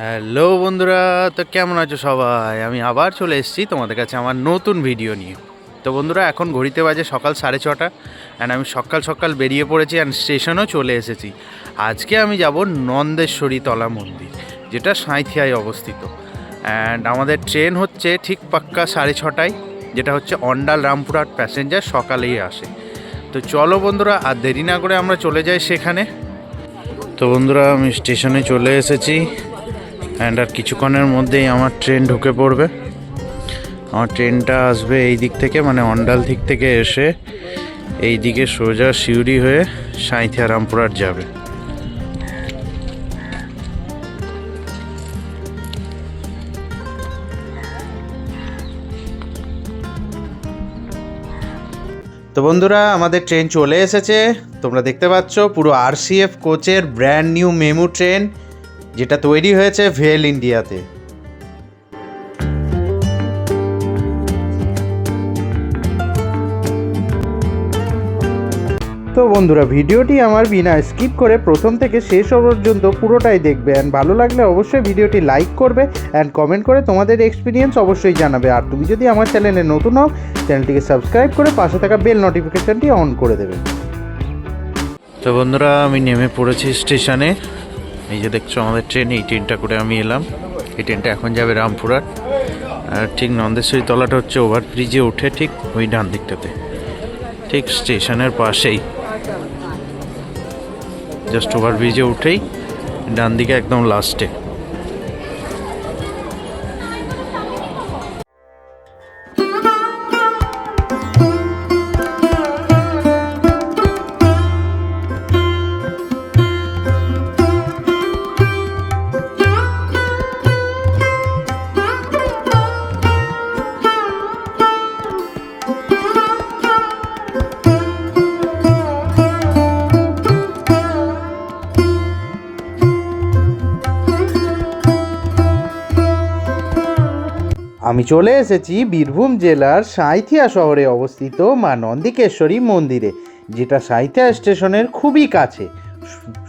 Hello বন্ধুরা, তো কেমন আছো সবাই? আমি আবার চলে এসেছি তোমাদের কাছে আমার নতুন ভিডিও নিয়ে। তো বন্ধুরা, এখন ঘড়িতে বাজে সকাল সাড়ে ছটা অ্যান্ড আমি সকাল সকাল বেরিয়ে পড়েছি অ্যান্ড স্টেশনও চলে এসেছি। আজকে আমি যাব নন্দেশ্বরী তলা মন্দির, যেটা সাঁইথিয়ায় অবস্থিত। অ্যান্ড আমাদের ট্রেন হচ্ছে ঠিক পাক্কা সাড়ে ছটায়, যেটা হচ্ছে অন্ডাল রামপুরহাট প্যাসেঞ্জার সকালেই আসে। তো চলো বন্ধুরা, আর দেরি না করে আমরা চলে যাই সেখানে। তো বন্ধুরা, আমি স্টেশনে চলে এসেছি। অ্যান্ড আর কিছুক্ষণের মধ্যেই আমার ট্রেন ঢুকে পড়বে। আমার ট্রেনটা আসবে এই দিক থেকে মানে অন্ডাল দিক থেকে এসে এই দিকে সোজা সিউড়ি হয়ে সাঁইথিয়া রামপুরহাট যাবে। তো বন্ধুরা, আমাদের ট্রেন চলে এসেছে। তোমরা দেখতে পাচ্ছ পুরো আরসিএফ কোচের ব্র্যান্ড নিউ মেমু ট্রেন যেটা তৈরি হয়েছে ভেল ইন্ডিয়াতে। তো বন্ধুরা ভিডিওটি আমার বিনা স্কিপ করে প্রথম থেকে শেষ পর্যন্ত পুরোটাই দেখবে। অ্যান্ড ভালো লাগলে অবশ্যই ভিডিওটি লাইক করবে অ্যান্ড কমেন্ট করে তোমাদের এক্সপিরিয়েন্স অবশ্যই জানাবে। আর তুমি যদি আমার চ্যানেলে নতুন হও চ্যানেলটিকে সাবস্ক্রাইব করে পাশে থাকা বেল নোটিফিকেশানটি অন করে দেবে। তো বন্ধুরা আমি নেমে পড়েছি স্টেশনে এই যে দেখছ আমাদের ট্রেন এই ট্রেনটা করে আমি এলাম। এই ট্রেনটা এখন যাবে রামপুরার আর ঠিক নন্দেশ্বরী তলাটা হচ্ছে ওভারব্রিজে উঠে ঠিক ওই ডান দিকটাতে। ঠিক স্টেশনের পাশেই। জাস্ট ওভারব্রিজে উঠেই ডান দিকে একদম লাস্টে আমি চলে এসেছি বীরভূম জেলার সাঁইথিয়া শহরে অবস্থিত মা নন্দিকেশ্বরী মন্দিরে, যেটা সাঁইথিয়া স্টেশনের খুবই কাছে।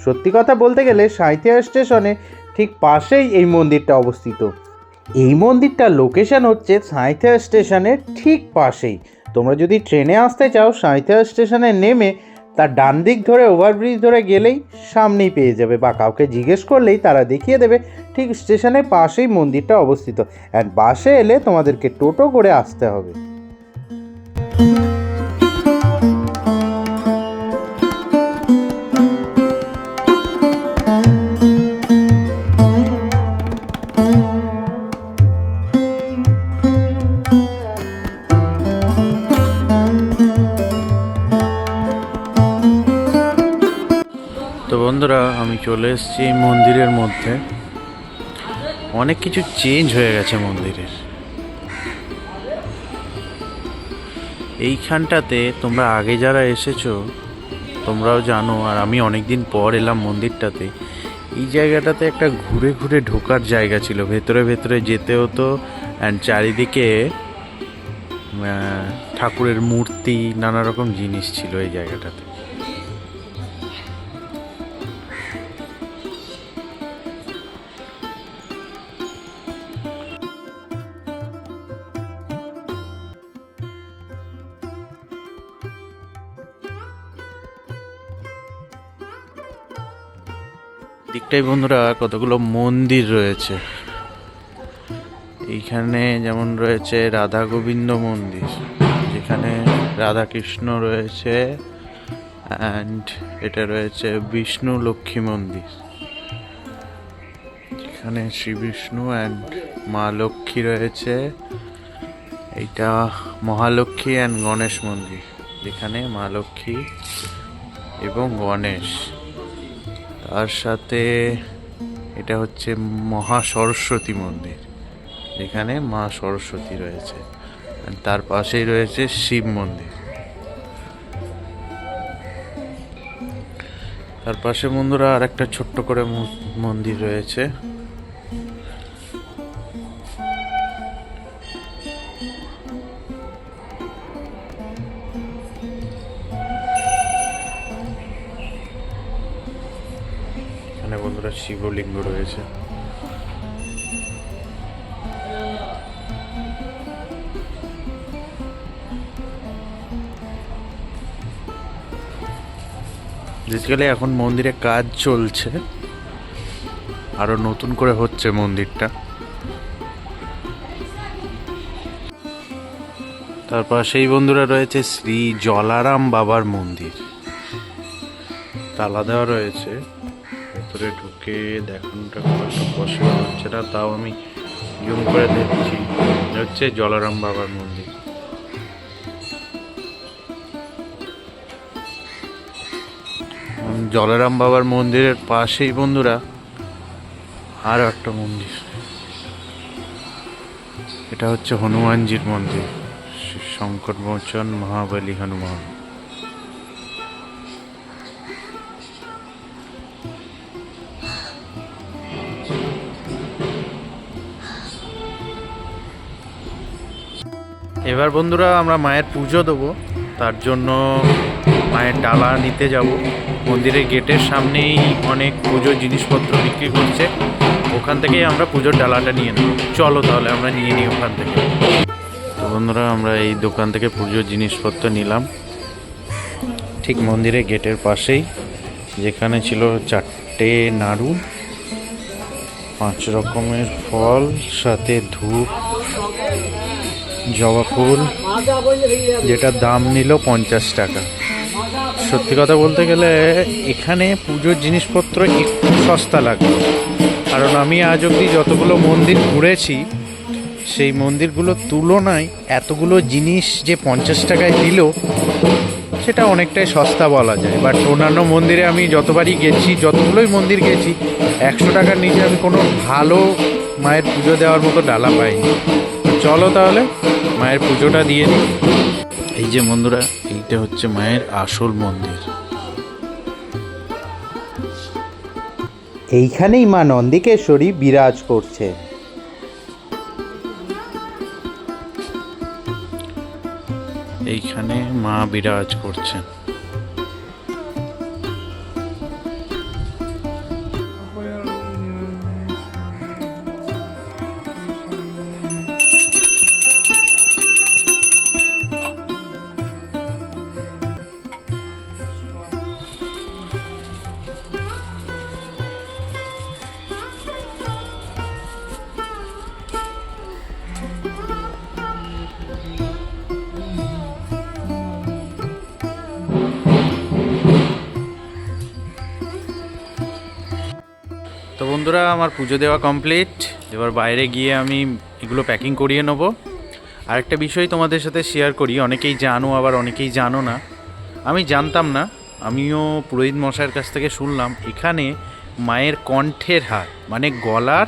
সত্যি কথা বলতে গেলে সাঁইথিয়া স্টেশনে ঠিক পাশেই এই মন্দিরটা অবস্থিত। এই মন্দিরটার লোকেশন হচ্ছে সাঁইথিয়া স্টেশনের ঠিক পাশেই। তোমরা যদি ট্রেনে আসতে চাও, সাঁইথিয়া স্টেশনে নেমে তার ডান দিক ধরে ওভারব্রিজ ধরে গেলেই সামনেই পেয়ে যাবে বা কাউকে জিজ্ঞেস করলেই তারা দেখিয়ে দেবে ঠিক স্টেশনের পাশেই মন্দিরটা অবস্থিত। অ্যান্ড বাসে এলে তোমাদেরকে টোটো করে আসতে হবে। চলে এসেছি এই মন্দিরের মধ্যে। অনেক কিছু চেঞ্জ হয়ে গেছে মন্দিরের। এইখানটাতে তোমরা আগে যারা এসেছ, তোমরাও জানো, আর আমি অনেক দিন পর এলাম মন্দিরটাতে, এই জায়গাটাতে একটা ঘুরে ঘুরে ঢোকার জায়গা ছিল। ভেতরে ভেতরে যেতে হতো অ্যান্ড চারিদিকে ঠাকুরের মূর্তি, নানা রকম জিনিস ছিল এই জায়গাটাতে। দিকটাই বন্ধুরা কতগুলো মন্দির রয়েছে। এইখানে যেমন রয়েছে রাধা গোবিন্দ মন্দির, যেখানে রাধা কৃষ্ণ রয়েছে অ্যান্ড এটা রয়েছে বিষ্ণু লক্ষ্মী মন্দির। যেখানে শ্রী বিষ্ণু অ্যান্ড মা লক্ষ্মী রয়েছে। এইটা মহালক্ষ্মী অ্যান্ড গণেশ মন্দির, যেখানে মা লক্ষ্মী এবং গণেশ। তার সাথে এটা হচ্ছে মহা সরস্বতী মন্দির এখানে মা সরস্বতী রয়েছে। তার পাশেই রয়েছে শিব মন্দির। তার পাশে বন্ধুরা আর একটা ছোট্ট করে মন্দির রয়েছে। বন্ধুরা শিবলিঙ্গ রয়েছে। বেসিক্যালি এখন মন্দিরে কাজ চলছে। আরও নতুন করে হচ্ছে মন্দিরটা। তারপর সেই বন্ধুরা রয়েছে শ্রী জলারাম বাবার মন্দির। তালা দেওয়া রয়েছে। ভেতরে ঢুকে দেখানোটা খুব একটা পসিবল হচ্ছে না, তাও আমি জুম করে দেখছি। হচ্ছে জলারাম বাবার মন্দির। জলারাম বাবার মন্দিরের পাশেই বন্ধুরা আরও একটা মন্দির। এটা হচ্ছে হনুমানজির মন্দির, শ্রী শঙ্কর মোচন মহাবলী হনুমান। এবার বন্ধুরা আমরা মায়ের পুজো দেবো। তার জন্য মায়ের ডালা নিতে যাব। মন্দিরের গেটের সামনেই অনেক পুজোর জিনিসপত্র বিক্রি করছে। ওখান থেকেই আমরা পুজোর ডালাটা নিয়ে নেব। চলো তাহলে আমরা নিয়ে নিই ওখান থেকে। তো বন্ধুরা, আমরা এই দোকান থেকে পুজোর জিনিসপত্র নিলাম। ঠিক মন্দিরের গেটের পাশেই, যেখানে ছিল চারটে নাড়ু, পাঁচ রকমের ফল, সাথে ধূপ জবা ফুল, যেটার দাম নিল পঞ্চাশ টাকা। সত্যি কথা বলতে গেলে, এখানে পুজোর জিনিসপত্র একটু সস্তা লাগল কারণ আমি আজ অবধি যতগুলো মন্দির ঘুরেছি, সেই মন্দিরগুলোর তুলনায় এতগুলো জিনিস যে পঞ্চাশ টাকায় দিল, সেটা অনেকটাই সস্তা বলা যায়। বাট অন্যান্য মন্দিরে আমি যতবারই গেছি, যতগুলোই মন্দির গেছি, একশো টাকার নিচে আমি কোনো ভালো মায়ের পুজো দেওয়ার মতো ডালা পাইনি। চলো তাহলে মায়ের পুজোটা দিয়ে নিই এই যে বন্ধুরা এইটা হচ্ছে মায়ের আসল মন্দির। এইখানেই মা নন্দিকেশ্বরী বিরাজ করছে। এইখানে মা বিরাজ করছেন। তো বন্ধুরা, আমার পুজো দেওয়া কমপ্লিট এবার বাইরে গিয়ে আমি এগুলো প্যাকিং করিয়ে নেব। আরেকটা বিষয় তোমাদের সাথে শেয়ার করি, অনেকেই জানো, আবার অনেকেই জানো না। আমি জানতাম না, আমিও পুরোহিত মশাইয়ের কাছ থেকে শুনলাম, এখানে মায়ের কণ্ঠের হার মানে গলার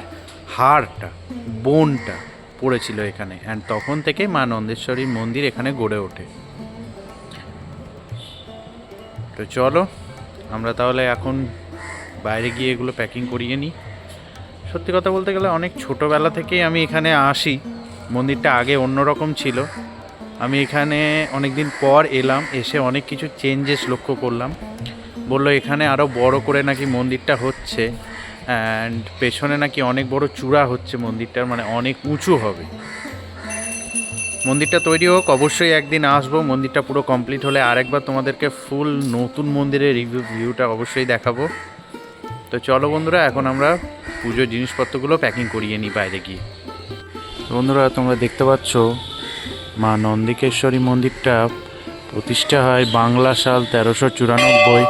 হারটা, বোনটা পড়েছিল এখানে। অ্যান্ড তখন থেকে মা নন্দেশ্বরীর মন্দির এখানে গড়ে ওঠে। তো চলো, আমরা তাহলে এখন বাইরে গিয়ে এগুলো প্যাকিং করিয়ে নিই। সত্যি কথা বলতে গেলে অনেক ছোটোবেলা থেকেই আমি এখানে আসি। মন্দিরটা আগে অন্যরকম ছিল। আমি এখানে অনেক দিন পর এলাম, এসে অনেক কিছু চেঞ্জেস লক্ষ্য করলাম। বলল এখানে আরও বড় করে নাকি মন্দিরটা হচ্ছে অ্যান্ড পেছনে নাকি অনেক বড় চূড়া হচ্ছে মন্দিরটার মানে অনেক উঁচু হবে। মন্দিরটা তৈরি হোক, অবশ্যই একদিন আসব। মন্দিরটা পুরো কমপ্লিট হলে আরেকবার তোমাদেরকে ফুল নতুন মন্দিরের রিভিউ ভিউটা অবশ্যই দেখাবো। তো চলো বন্ধুরা, এখন আমরা পুজোর জিনিসপত্রগুলো প্যাকিং করিয়ে নিই বাইরে গিয়ে। বন্ধুরা, তোমরা দেখতে পাচ্ছ, মা নন্দিকেশ্বরী মন্দিরটা প্রতিষ্ঠা হয় বাংলা সাল তেরোশো চুরানব্বই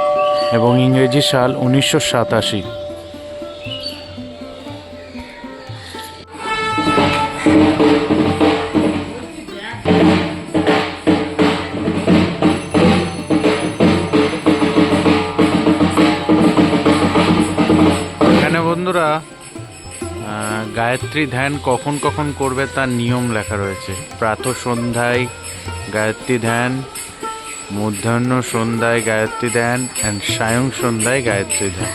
এবং ইংরেজি সাল উনিশশো সাতাশি। গায়ত্রী ধ্যান কখন কখন করবে তার নিয়ম লেখা রয়েছে। প্রাত সন্ধ্যায় গায়ত্রী ধ্যান, মধ্যাহ্ন সন্ধ্যায় গায়ত্রী ধ্যান অ্যান্ড সায়ং সন্ধ্যায় গায়ত্রী ধ্যান।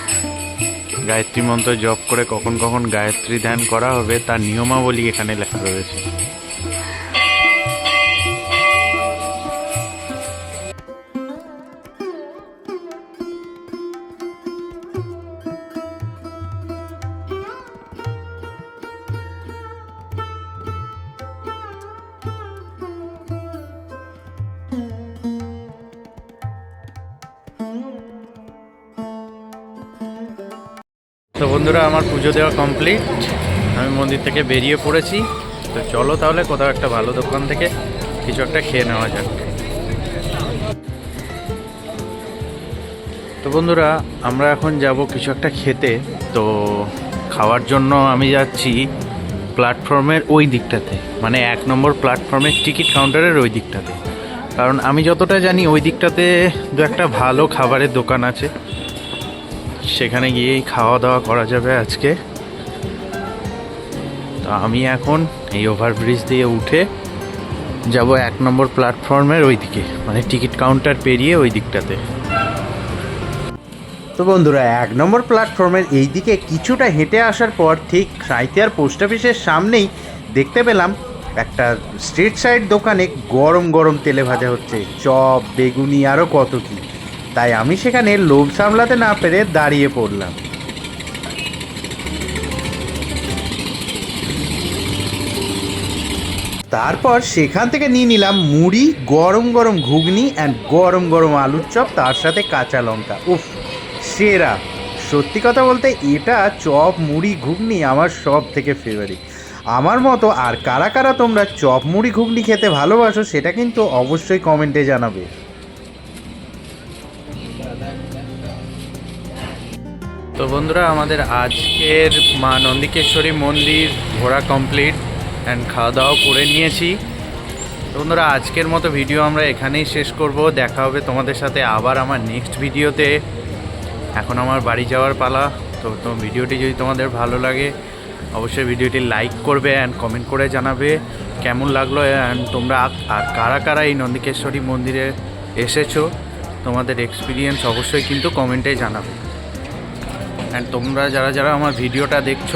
গায়ত্রী মন্ত্র জপ করে কখন কখন গায়ত্রী ধ্যান করা হবে তার নিয়মাবলী এখানে লেখা রয়েছে। বন্ধুরা, আমার পুজো দেওয়া কমপ্লিট আমি মন্দির থেকে বেরিয়ে পড়েছি। তো চলো তাহলে কোথাও একটা ভালো দোকান থেকে কিছু একটা খেয়ে নেওয়া যাক। তো বন্ধুরা, আমরা এখন যাব কিছু একটা খেতে। তো খাওয়ার জন্য আমি যাচ্ছি প্ল্যাটফর্মের ওই দিকটাতে। মানে এক নম্বর প্ল্যাটফর্মের টিকিট কাউন্টারের ওই দিকটাতে। কারণ আমি যতটা জানি, ওই দিকটাতে দু একটা ভালো খাবারের দোকান আছে। সেখানে গিয়েই খাওয়া দাওয়া করা যাবে আজকে। তো আমি এখন এই ওভারব্রিজ দিয়ে উঠে যাব এক নম্বর প্ল্যাটফর্মের ওই দিকে মানে টিকিট কাউন্টার পেরিয়ে ওই দিকটাতে। তো বন্ধুরা, এক নম্বর প্ল্যাটফর্মের এই দিকে কিছুটা হেঁটে আসার পর ঠিক সাঁইতিয়ার পোস্ট অফিসের সামনেই দেখতে পেলাম একটা স্ট্রিট সাইড দোকানে গরম গরম তেলে ভাজা হচ্ছে। চপ, বেগুনি আরও কত কি। তাই আমি সেখানে লোভ সামলাতে না পেরে দাঁড়িয়ে পড়লাম। তারপর সেখান থেকে নিয়ে নিলাম মুড়ি, গরম গরম ঘুগনি অ্যান্ড গরম গরম আলুর চপ, তার সাথে কাঁচা লঙ্কা। উফ, সেরা। সত্যি কথা বলতে এটা চপ, মুড়ি, ঘুগনি আমার সব থেকে ফেভারিট আমার মতো আর কারা কারা তোমরা চপ, মুড়ি, ঘুগনি খেতে ভালোবাসো সেটা কিন্তু অবশ্যই কমেন্টে জানাবে। তো বন্ধুরা, আমাদের আজকের মা নন্দিকেশ্বরী মন্দির ঘোরা কমপ্লিট অ্যান্ড খাওয়া দাওয়া করে নিয়েছি। তো বন্ধুরা, আজকের মতো ভিডিও আমরা এখানেই শেষ করব। দেখা হবে তোমাদের সাথে আবার আমার নেক্সট ভিডিওতে এখন আমার বাড়ি যাওয়ার পালা। তো তো ভিডিওটি যদি তোমাদের ভালো লাগে, অবশ্যই ভিডিওটি লাইক করবে অ্যান্ড কমেন্ট করে জানাবে। কেমন লাগল অ্যান্ড তোমরা আর কারা কারা এই নন্দিকেশ্বরী মন্দিরে এসেছ, তোমাদের এক্সপিরিয়েন্স অবশ্যই কিন্তু কমেন্টে জানাবে। অ্যান্ড তোমরা যারা যারা আমার ভিডিওটা দেখছ,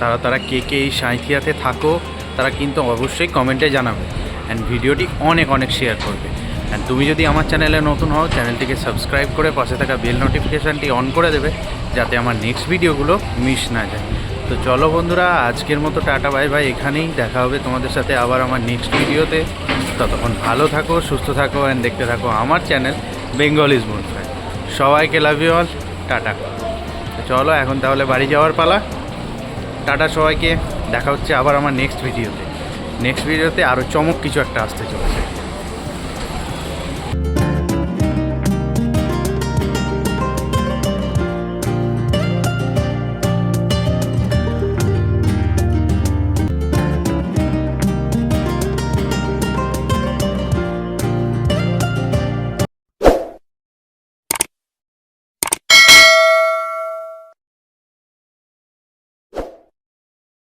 তারা তারা কে কে এই সাঁইথিয়াতে থাকো, তারা কিন্তু অবশ্যই কমেন্টে জানাবে। অ্যান্ড ভিডিওটি অনেক অনেক শেয়ার করবে। অ্যান্ড তুমি যদি আমার চ্যানেলে নতুন হও, চ্যানেলটিকে সাবস্ক্রাইব করে পাশে থাকা বেল নোটিফিকেশানটি অন করে দেবে, যাতে আমার নেক্সট ভিডিওগুলো মিস না যায়। তো চলো বন্ধুরা, আজকের মতো টাটা বাই বাই এখানেই দেখা হবে তোমাদের সাথে আবার আমার নেক্সট ভিডিওতে। ততক্ষণ ভালো থাকো, সুস্থ থাকো অ্যান্ড দেখতে থাকো আমার চ্যানেল বেঙ্গল ইজ বোনফ্রাই সবাইকে লাভ ইউ অল টাটা। চলো, এখন তাহলে বাড়ি যাওয়ার পালা। টাটা সবাইকে, দেখা হচ্ছে আবার আমার নেক্সট ভিডিওতে নেক্সট ভিডিওতে আরও চমক কিছু একটা আসতে চলেছে।